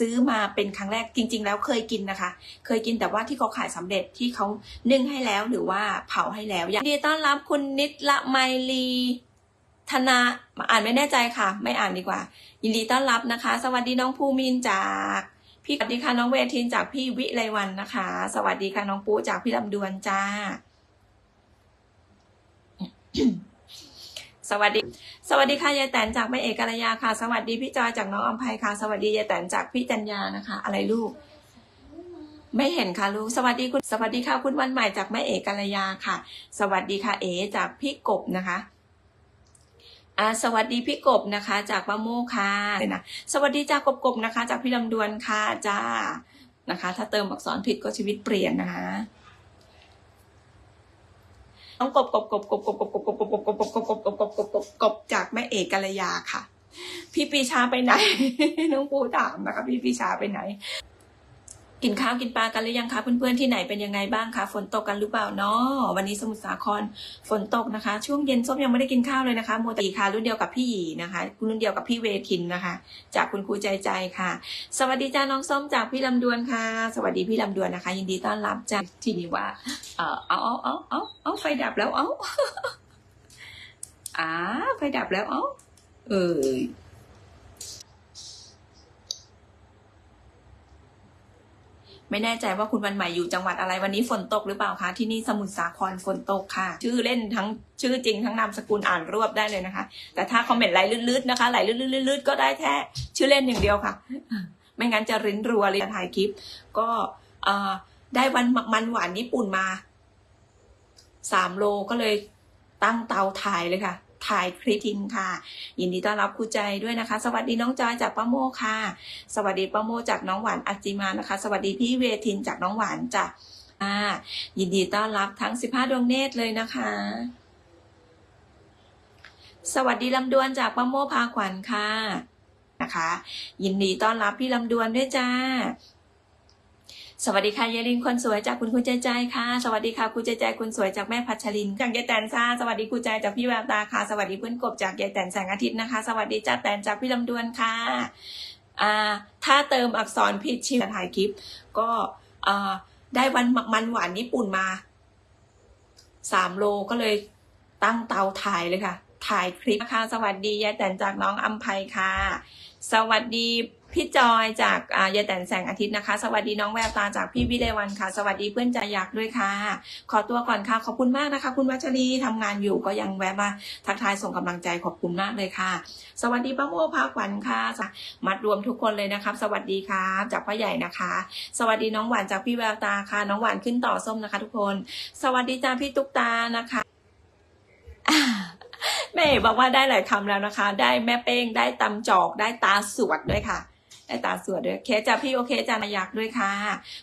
ซื้อมาเป็นครั้งแรกจริง ๆ แล้วเคยกินนะคะ เคยกินแต่ว่าที่เขาขายสำเร็จที่เขานึ่งให้แล้วหรือว่าเผาให้แล้วยินดีต้อนรับคุณนิดละไมลีธนาอ่านไม่แน่ใจค่ะ ไม่อ่านดีกว่า ยินดีต้อนรับนะคะ สวัสดีน้องภูมินจากพี่สวัสดีค่ะน้องเวทินจากพี่วิไลวันนะคะ สวัสดีค่ะน้องปูจากพี่ลำดวนจ้า สวัสดี สวัสดีค่ะยายแตนจากแม่เอกกัลยาค่ะ สวัสดีพี่จอยจากน้องอัมภัยค่ะ สวัสดียายแตนจากพี่จัญญานะคะ อะไรลูก ไม่เห็นค่ะลูก สวัสดีคุณ สวัสดีค่ะคุณวันใหม่จากแม่เอกกัลยาค่ะ สวัสดีค่ะเอจากพี่กบนะคะสวัสดีพี่กบนะคะ จากมะโมค่ะเลยนะสวัสดีจากกบกบนะคะ จากพี่ลำดวนค่ะจ้านะคะ ถ้าเติมอักษรผิดก็ชีวิตเปลี่ยนนะคะ น้องกบกบกบกบกบกบกบกบกบกบกบกบกบกบกบกบกบกบกบจากแม่เอกกัลยาค่ะ พี่ปีชาไปไหน น้องปูถามนะคะ พี่ปีชาไปไหน กินข้าวกินปลากันหรือยังคะเพื่อนๆที่ไหนเป็นยังไงบ้างคะฝนตกกันหรือเปล่าเนาะวันนี้สมุทรสาครฝนตกนะคะ ช่วงเย็นส้มยังไม่ได้กินข้าวเลยนะคะโมตีค่ะรุ่นเดียวกับพี่หยีนะคะรุ่นเดียวกับพี่เวทินนะคะ จากคุณครูใจใจค่ะ สวัสดีจ้าน้องส้มจากพี่ลำดวนค่ะ สวัสดีพี่ลำดวนนะคะ ยินดีต้อนรับจ้าทีนี้ว่าเออเอาเอาเอาเอาเอาไฟดับแล้วเอาอ่าไฟดับแล้วเอาเออ ไม่แน่ใจว่าคุณวันใหม่อยู่จังหวัดอะไรวันนี้ฝนตกหรือเปล่าคะที่นี่สมุทรสาครฝนตกค่ะ ชื่อเล่นทั้งชื่อจริงทั้งนามสกุลอ่านรวบได้เลยนะคะ แต่ถ้าคอมเมนต์ไหลลื่นๆนะคะไหลลื่นๆก็ได้แค่ชื่อเล่นอย่างเดียวค่ะ ไม่งั้นจะริ้นรัวเลยถ่ายคลิป ก็ได้วันมันหวานญี่ปุ่นมาสามโลก็เลยตั้งเตาถ่ายเลยค่ะ ถ่ายคลิปทิ้งค่ะ ยินดีต้อนรับครูใจด้วยนะคะ สวัสดีน้องจอยจากป้าโมค่ะ สวัสดีป้าโมจากน้องหวานอัจจิมานะคะ สวัสดีพี่เวทินจากน้องหวานจ้ะอ่ายินดีต้อนรับทั้ง 15 ดวงเนตรเลยนะคะ สวัสดีลำดวนจากป้าโมพาขวัญค่ะนะคะ ยินดีต้อนรับพี่ลำดวนด้วยจ้า สวัสดีค่ะยายลินคนสวยจากคุณคุณใจใจค่ะ สวัสดีค่ะคุณใจใจคุณสวยจากแม่พัชริน จากยายแตนซ่าสวัสดีคุณใจจากพี่แววตาค่ะ สวัสดีเพื่อนกบจากยายแตนแสงอาทิตย์นะคะ สวัสดีจ้าแตนจากพี่ลำดวนค่ะอ่าถ้าเติมอักษรผิดชื่อถ่ายคลิป ก็อ่าได้วันมันหวานญี่ปุ่นมาสามโลก็เลยตั้งเตาถ่ายเลยค่ะ ถ่ายคลิปนะคะสวัสดียายแตนจากน้องอัมภัยค่ะ สวัสดี พี่จอยจากอ่ายายแตนแสงอาทิตย์นะคะ สวัสดีน้องแววตาจากพี่วิเลวันค่ะ สวัสดีเพื่อนใจอยากด้วยค่ะ ขอตัวก่อนค่ะ ขอบคุณมากนะคะ คุณวัชรีทำงานอยู่ก็ยังแวะมาทักทายส่งกำลังใจขอบคุณมากเลยค่ะ สวัสดีป้าโมพาขวัญค่ะ มัดรวมทุกคนเลยนะครับ สวัสดีครับจากพ่อใหญ่นะคะ สวัสดีน้องหวานจากพี่แววตาค่ะ น้องหวานขึ้นต่อส้มนะคะ ทุกคน สวัสดีจ้าพี่ตุ๊กตานะคะแม่บอกว่าได้หลายคำแล้วนะคะ ได้แม่เป้ง ได้ตำจอก ได้ตาสวดด้วยค่ะ ได้ตาสวดด้วยเคสจ้าพี่โอเคจ้านายักด้วยค่ะ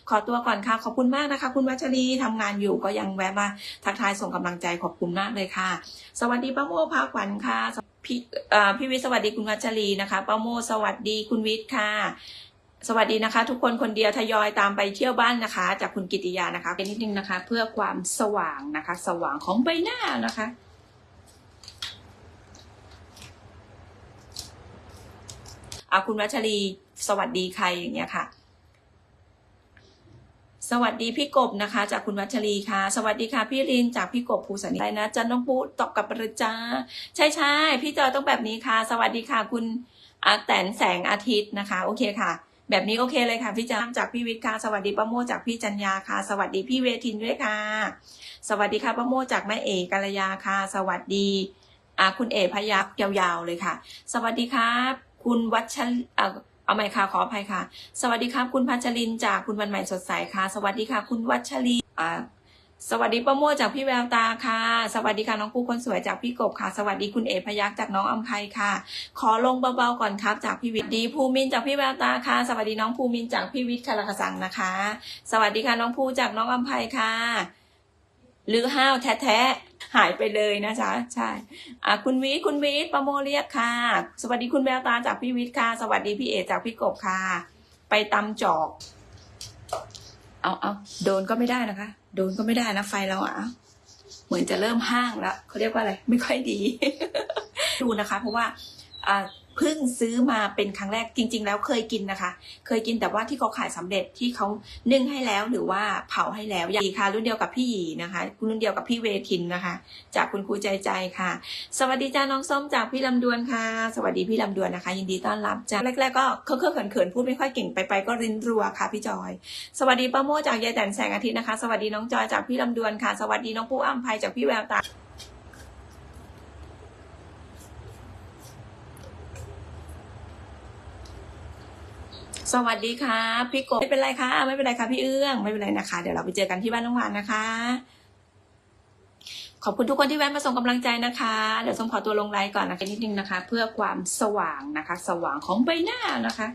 ขอตัวก่อนค่ะ ขอบคุณมากนะคะ คุณวัชรีทำงานอยู่ก็ยังแวะมาทักทายส่งกำลังใจขอบคุณมากเลยค่ะ สวัสดีป้าโมพาขวัญค่ะพี่เอ่อพี่วิสวัสดีคุณวัชรีนะคะป้าโมสวัสดีคุณวิทย์ค่ะสวัสดีนะคะ ทุกคนคนเดียวทยอยตามไปเที่ยวบ้านนะคะ จากคุณกิติยานะคะเป็นนิดนึงนะคะ เพื่อความสว่างนะคะ สว่างของใบหน้านะคะอาคุณวัชรี สวัสดีใครอย่างเงี้ยค่ะ สวัสดีพี่กบนะคะ จากคุณวัชรีค่ะ สวัสดีค่ะ พี่ลินจากพี่กบภูสันนิไรนะจันน้องปูตอบกับปริจาใช่ใช่พี่จอยต้องแบบนี้ค่ะ สวัสดีค่ะคุณอาแตนแสงอาทิตย์นะคะ โอเคค่ะ แบบนี้โอเคเลยค่ะพี่จามจากพี่วิทย์ค่ะ สวัสดีป้าโมจากพี่จัญญาค่ะ สวัสดีพี่เวทินด้วยค่ะ สวัสดีค่ะป้าโมจากแม่เอกกัลยาค่ะ สวัสดีคุณเอพยักยาวๆเลยค่ะ สวัสดีครับ คุณวัชร เอาใหม่ค่ะขออภัยค่ะ สวัสดีครับคุณพัชรินจากคุณวันใหม่สดใสค่ะ สวัสดีค่ะ คุณวัชรีอ่าสวัสดีป้าโมจากพี่แววตาค่ะ สวัสดีค่ะน้องปูคนสวยจากพี่กบค่ะ สวัสดีคุณเอพยักจากน้องอัมภัยค่ะ ขอลงเบาๆก่อนครับ จากพี่วิทย์ดีภูมินจากพี่แววตาค่ะ สวัสดีน้องภูมินจากพี่วิทย์คาราคสังนะคะ สวัสดีค่ะน้องภูจากน้องอัมภัยค่ะ หรือห้าวแท้ๆ หายไปเลยนะจ๊ะใช่อะคุณวิทย์คุณวิทย์ประโมเรียกค่ะ สวัสดีคุณแววตาจากพี่วิทย์ค่ะ สวัสดีพี่เอจากพี่กบค่ะ ไปตำจอก เอาเอาโดนก็ไม่ได้นะคะ โดนก็ไม่ได้นะไฟเราอะเหมือนจะเริ่มห้างแล้วเขาเรียกว่าอะไร ไม่ค่อยดี ดูนะคะ เพราะว่าอ่า เพิ่งซื้อมาเป็นครั้งแรกจริง ๆ แล้วเคยกินนะคะ เคยกินแต่ว่าที่เขาขายสำเร็จที่เขานึ่งให้แล้วหรือว่าเผาให้แล้วอย่างดีค่ะรุ่นเดียวกับพี่หยีนะคะรุ่นเดียวกับพี่เวทินนะคะ จากคุณครูใจใจค่ะ สวัสดีจ้าน้องส้มจากพี่ลำดวนค่ะ สวัสดีพี่ลำดวนนะคะ ยินดีต้อนรับจ้าแรกๆก็เคอะเขินๆพูดไม่ค่อยเก่งไปๆก็รินรัวค่ะพี่จอย สวัสดีป้าโมจากยายแตนแสงอาทิตย์นะคะ สวัสดีน้องจอยจากพี่ลำดวนค่ะ สวัสดีน้องปูอ้ำภัยจากพี่แววตา สวัสดีค่ะพี่กบไม่เป็นไรค่ะไม่เป็นไรค่ะพี่เอื้องไม่เป็นไรนะคะ เดี๋ยวเราไปเจอกันที่บ้านน้องหวานนะคะ ขอบคุณทุกคนที่แวะมาส่งกำลังใจนะคะ เดี๋ยวส้มขอตัวลงไลน์ก่อนนะคะนิดนึงนะคะ เพื่อความสว่างนะคะ สว่างของใบหน้านะคะ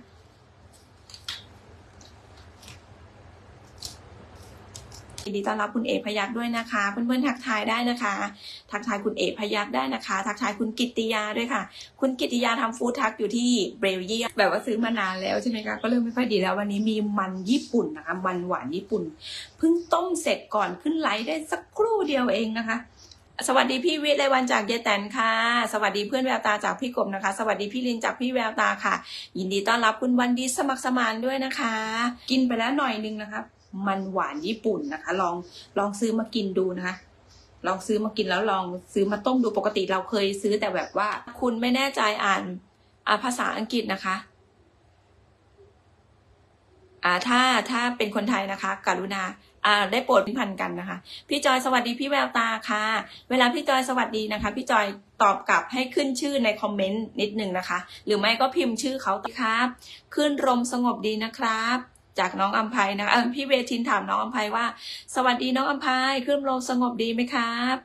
ยินดีต้อนรับคุณเอกพยักษ์ด้วยนะคะ เพื่อนๆทักทายได้นะคะ ทักทายคุณเอกพยักษ์ได้นะคะ ทักทายคุณกิติยาด้วยค่ะ คุณกิติยาทำฟู้ดทักอยู่ที่เบลเยียมแบบว่าซื้อมานานแล้วใช่ไหมคะก็เริ่มไม่ค่อยดีแล้ววันนี้มีมันญี่ปุ่นนะคะ มันหวานญี่ปุ่นเพิ่งต้มเสร็จก่อนขึ้นไลฟ์ได้สักครู่เดียวเองนะคะสวัสดีพี่วิทย์ไรวันจากยายแตนค่ะ สวัสดีเพื่อนแววตาจากพี่กบนะคะ สวัสดีพี่ลินจากพี่แววตาค่ะ ยินดีต้อนรับคุณวันดีสมัครสมานด้วยนะคะ กินไปแล้วหน่อยนึงนะคะ มันหวานญี่ปุ่นนะคะ ลองลองซื้อมากินดูนะคะ ลองซื้อมากินแล้วลองซื้อมาต้มดูปกติเราเคยซื้อแต่แบบว่า คุณไม่แน่ใจอ่านอ่าภาษาอังกฤษนะคะอ่าถ้าถ้าเป็นคนไทยนะคะ กรุณาอ่าได้โปรดพิพันธ์กันนะคะ พี่จอยสวัสดีพี่แววตาค่ะ เวลาพี่จอยสวัสดีนะคะ พี่จอยตอบกลับให้ขึ้นชื่อในคอมเมนต์นิดนึงนะคะ หรือไม่ก็พิมพ์ชื่อเขาครับ ขึ้นรมสงบดีนะครับ จากน้องอัมภัยนะคะเออพี่เวทินถามน้องอัมภัยว่า สวัสดีน้องอัมภัยขึ้นรมสงบดีไหมครับ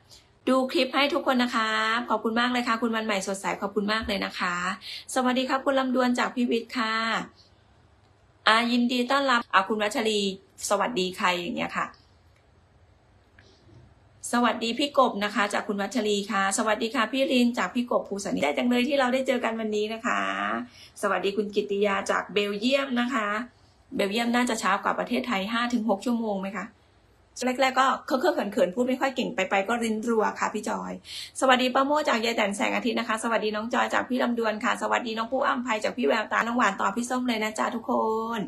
ดูคลิปให้ทุกคนนะคะขอบคุณมากเลยค่ะ คุณวันใหม่สดใสขอบคุณมากเลยนะคะ สวัสดีครับคุณลำดวนจากพี่วิทย์ค่ะอายินดีต้อนรับอาคุณวัชรี สวัสดีใครอย่างเงี้ยค่ะ สวัสดีพี่กบนะคะ จากคุณวัชรีค่ะ สวัสดีค่ะพี่รินจากพี่กบภูสันนิได้จังเลยที่เราได้เจอกันวันนี้นะคะ สวัสดีคุณกิติยาจากเบลเยียมนะคะ เบลเยียมน่าจะช้ากว่าประเทศไทยห้าถึงหกชั่วโมงไหมคะแรกๆก็เคอะเขินๆพูดไม่ค่อยเก่งไปๆก็รินรัวค่ะพี่จอย สวัสดีป้าโมจากยายแตนแสงอาทิตย์นะคะ สวัสดีน้องจอยจากพี่ลำดวนค่ะ สวัสดีน้องปูอ้ำภัยจากพี่แววตา น้องหวานต่อพี่ส้มเลยนะจ๊ะทุกคน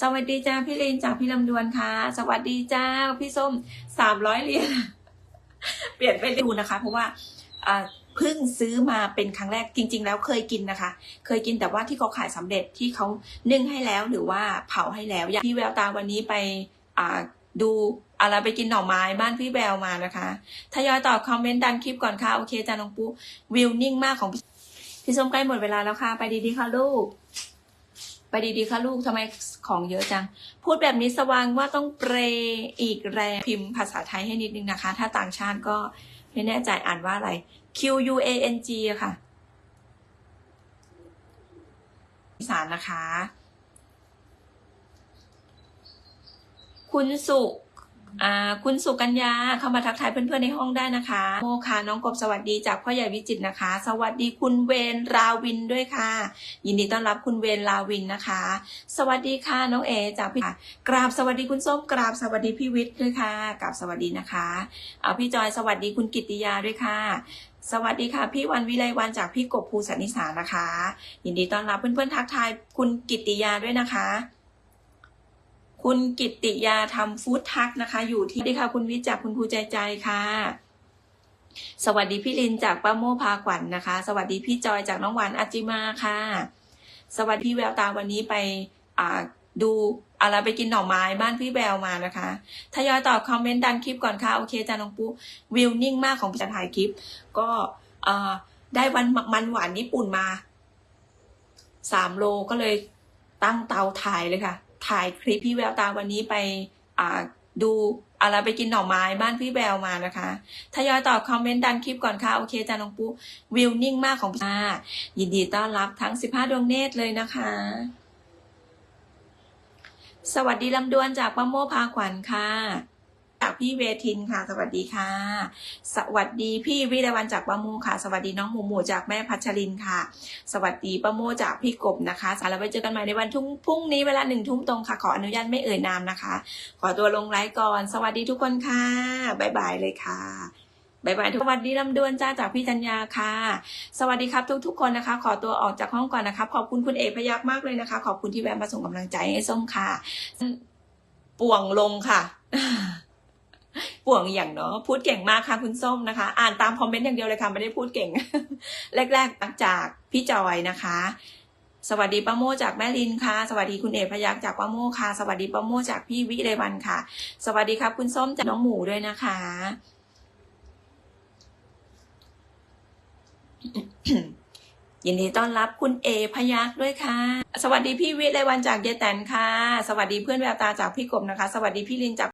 สวัสดีจ้าพี่ลินจากพี่ลำดวนค่ะ สวัสดีจ้าพี่ส้มสามร้อยเหรียญเปลี่ยนไปดูนะคะ เพราะว่าอ่า เพิ่งซื้อมาเป็นครั้งแรกจริง ๆ แล้วเคยกินนะคะ เคยกินแต่ว่าที่เขาขายสำเร็จที่เขานึ่งให้แล้วหรือว่าเผาให้แล้วอย่างพี่แววตาวันนี้ไปอ่าดูอะไรไปกินหน่อไม้บ้านพี่แววมานะคะทยอยตอบคอมเมนต์ดันคลิปก่อนค่ะ โอเคจ้านองปูวิวนิ่งมากของพี่พี่ส้มใกล้หมดเวลาแล้วค่ะ ไปดีๆค่ะลูก ไปดีๆค่ะลูกทำไมของเยอะจัง พูดแบบนี้สว่างว่าต้องเปรอีกแรงพิมพ์ภาษาไทยให้นิดนึงนะคะ ถ้าต่างชาติก็ไม่แน่ใจอ่านว่าอะไร Q U A N G ค่ะอีสานนะคะ คุณสุ คุณสุกัญญาเข้ามาทักทายเพื่อนๆในห้องได้นะคะ โมค่ะน้องกบสวัสดีจากพ่อใหญ่วิจิตนะคะ สวัสดีคุณเวนราวินด้วยค่ะ ยินดีต้อนรับคุณเวนราวินนะคะ สวัสดีค่ะน้องเอจากพี่กราบสวัสดีคุณส้มกราบสวัสดีพี่วิทย์ด้วยค่ะกราบสวัสดีนะคะเอาพี่จอยสวัสดีคุณกิติยาด้วยค่ะสวัสดีค่ะ พี่วันวิไลวันจากพี่กบภูสันนิสานะคะ ยินดีต้อนรับเพื่อนๆทักทายคุณกิติยาด้วยนะคะ คุณกิตติยาทำฟู้ดทักนะคะ อยู่ที่สวัสดีค่ะ คุณวิจากคุณภูใจใจค่ะ สวัสดีพี่ลินจากป้าโมพาขวัญนนะคะ สวัสดีพี่จอยจากน้องหวานอาจิมาค่ะ สวัสดีพี่แววตาวันนี้ไปอ่าดูอะไรไปกินหน่อไม้บ้านพี่แววมานะคะทยอยตอบคอมเมนต์ดันคลิปก่อนค่ะ โอเคจ้าน้องปูวิวนิ่งมากของพี่จะถ่ายคลิป ก็ได้วันมันหวานญี่ปุ่นมาสามโลก็เลยตั้งเตาถ่ายเลยค่ะ ถ่ายคลิปพี่แววตาวันนี้ไปอ่าดูอะไรไปกินหน่อไม้บ้านพี่แววมานะคะทยอยตอบคอมเมนต์ดันคลิปก่อนค่ะ โอเคจานองปูวิวนิ่งมากของพี่อ่ายินดีต้อนรับทั้ง 15 ดวงเนตรเลยนะคะ สวัสดีลำดวนจากป้าโมพาขวัญค่ะ จากพี่เวทินค่ะ สวัสดีค่ะ สวัสดีพี่วิรวันจากป้าโมค่ะ สวัสดีน้องหมูหมูจากแม่พัชรินค่ะ สวัสดีป้าโมจากพี่กบนะคะสารเราไปเจอกันใหม่ในวันทุ่งพรุ่งนี้เวลาหนึ่งทุ่มตรงค่ะ ขออนุญาตไม่เอ่ยนามนะคะ ขอตัวลงไลฟ์ก่อน สวัสดีทุกคนค่ะบ๊ายบายเลยค่ะบายบายทุกสวัสดีลำดวนจ้าจากพี่จัญญาค่ะ สวัสดีครับทุกทุกๆคนนะคะ ขอตัวออกจากห้องก่อนนะคะ ขอบคุณคุณเอกพยักมากเลยนะคะ ขอบคุณที่แวะมาส่งกำลังใจให้ส้มค่ะ ป่วงลงค่ะ ป่วงอย่างเนาะพูดเก่งมากค่ะคุณส้มนะคะ อ่านตามคอมเมนต์อย่างเดียวเลยค่ะไม่ได้พูดเก่ง แรก ๆ จากพี่จอยนะคะ สวัสดีป้าโมจากแม่ลินค่ะ สวัสดีคุณเอกพยักจากป้าโมค่ะ สวัสดีป้าโมจากพี่วิเลวันค่ะ สวัสดีครับคุณส้มจากน้องหมูด้วยนะคะยินดีต้อนรับคุณเอพยักด้วยค่ะ สวัสดีพี่วิเลวันจากเยแตนค่ะ สวัสดีเพื่อนแววตาจากพี่กบนะคะ สวัสดีพี่ลินจาก